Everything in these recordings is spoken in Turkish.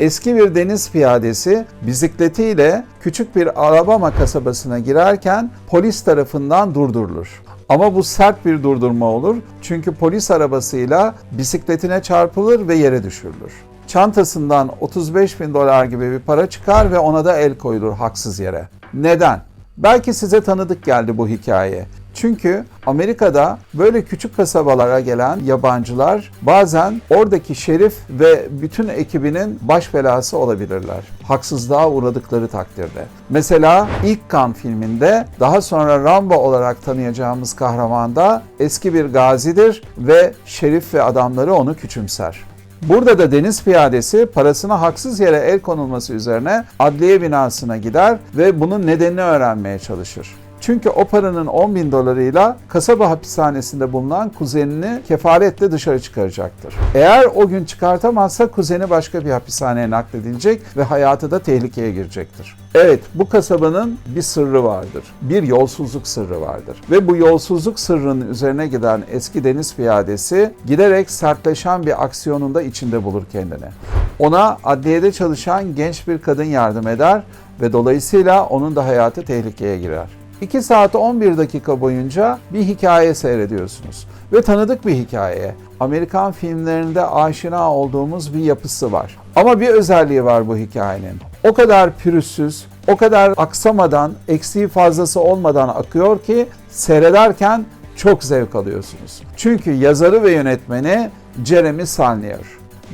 Eski bir deniz piyadesi bisikletiyle küçük bir Alabama kasabasına girerken polis tarafından durdurulur. Ama bu sert bir durdurma olur çünkü polis arabasıyla bisikletine çarpılır ve yere düşürülür. Çantasından 35 bin dolar gibi bir para çıkar ve ona da el koyulur haksız yere. Neden? Belki size tanıdık geldi bu hikaye. Çünkü Amerika'da böyle küçük kasabalara gelen yabancılar bazen oradaki şerif ve bütün ekibinin baş belası olabilirler. Haksızlığa uğradıkları takdirde. Mesela ilk Kan filminde daha sonra Rambo olarak tanıyacağımız kahraman da eski bir gazidir ve şerif ve adamları onu küçümser. Burada da deniz piyadesi parasına haksız yere el konulması üzerine adliye binasına gider ve bunun nedenini öğrenmeye çalışır. Çünkü o paranın 10 bin dolarıyla kasaba hapishanesinde bulunan kuzenini kefaretle dışarı çıkaracaktır. Eğer o gün çıkartamazsa kuzeni başka bir hapishaneye nakledilecek ve hayatı da tehlikeye girecektir. Evet, bu kasabanın bir sırrı vardır. Bir yolsuzluk sırrı vardır. Ve bu yolsuzluk sırrının üzerine giden eski deniz piyadesi giderek sertleşen bir aksiyonunda içinde bulur kendini. Ona adliyede çalışan genç bir kadın yardım eder ve dolayısıyla onun da hayatı tehlikeye girer. 2 saat 11 dakika boyunca bir hikaye seyrediyorsunuz. Ve tanıdık bir hikaye. Amerikan filmlerinde aşina olduğumuz bir yapısı var. Ama bir özelliği var bu hikayenin. O kadar pürüzsüz, o kadar aksamadan, eksiği fazlası olmadan akıyor ki seyrederken çok zevk alıyorsunuz. Çünkü yazarı ve yönetmeni Jeremy Saulnier.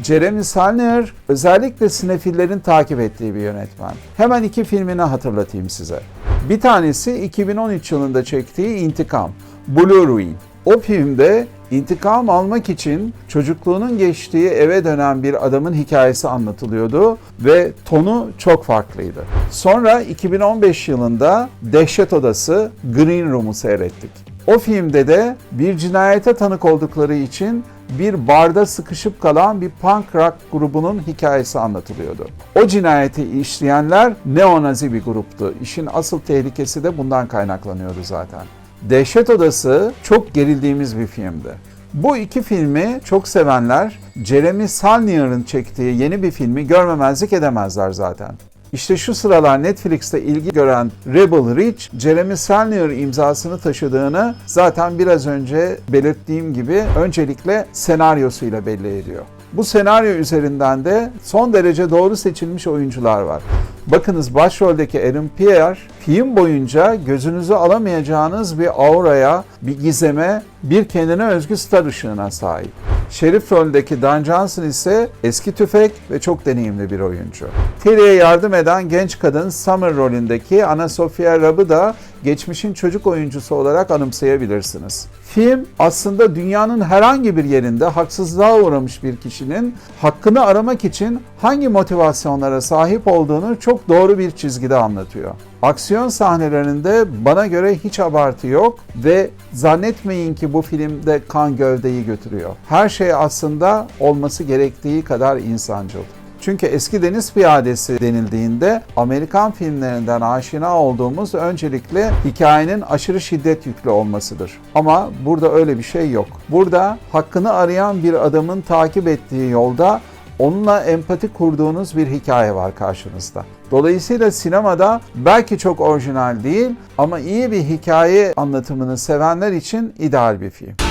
Jeremy Saulnier özellikle sinefillerin takip ettiği bir yönetmen. Hemen iki filmini hatırlatayım size. Bir tanesi 2013 yılında çektiği İntikam, Blue Ruin. O filmde intikam almak için çocukluğunun geçtiği eve dönen bir adamın hikayesi anlatılıyordu ve tonu çok farklıydı. Sonra 2015 yılında Dehşet Odası Green Room'u seyrettik. O filmde de bir cinayete tanık oldukları için bir barda sıkışıp kalan bir punk rock grubunun hikayesi anlatılıyordu. O cinayeti işleyenler neonazi bir gruptu. İşin asıl tehlikesi de bundan kaynaklanıyordu zaten. Dehşet Odası çok gerildiğimiz bir filmdi. Bu iki filmi çok sevenler Jeremy Saulnier'ın çektiği yeni bir filmi görmemezlik edemezler zaten. İşte şu sıralar Netflix'te ilgi gören Rebel Ridge, Jeremy Saulnier imzasını taşıdığını zaten biraz önce belirttiğim gibi öncelikle senaryosuyla belli ediyor. Bu senaryo üzerinden de son derece doğru seçilmiş oyuncular var. Bakınız başroldeki Aaron Pierre film boyunca gözünüzü alamayacağınız bir auraya, bir gizeme, bir kendine özgü star ışığına sahip. Şerif roldeki Dan Johnson ise eski tüfek ve çok deneyimli bir oyuncu. Terry'e yardım eden genç kadın Summer rolündeki Anna Sophia Rabb'ı da geçmişin çocuk oyuncusu olarak anımsayabilirsiniz. Film aslında dünyanın herhangi bir yerinde haksızlığa uğramış bir kişinin hakkını aramak için hangi motivasyonlara sahip olduğunu çok doğru bir çizgide anlatıyor. Aksiyon sahnelerinde bana göre hiç abartı yok ve zannetmeyin ki bu filmde kan gövdeyi götürüyor. Her şey aslında olması gerektiği kadar insancıl. Çünkü eski deniz piyadesi denildiğinde Amerikan filmlerinden aşina olduğumuz öncelikle hikayenin aşırı şiddet yüklü olmasıdır. Ama burada öyle bir şey yok. Burada hakkını arayan bir adamın takip ettiği yolda onunla empati kurduğunuz bir hikaye var karşınızda. Dolayısıyla sinemada belki çok orijinal değil ama iyi bir hikaye anlatımını sevenler için ideal bir film.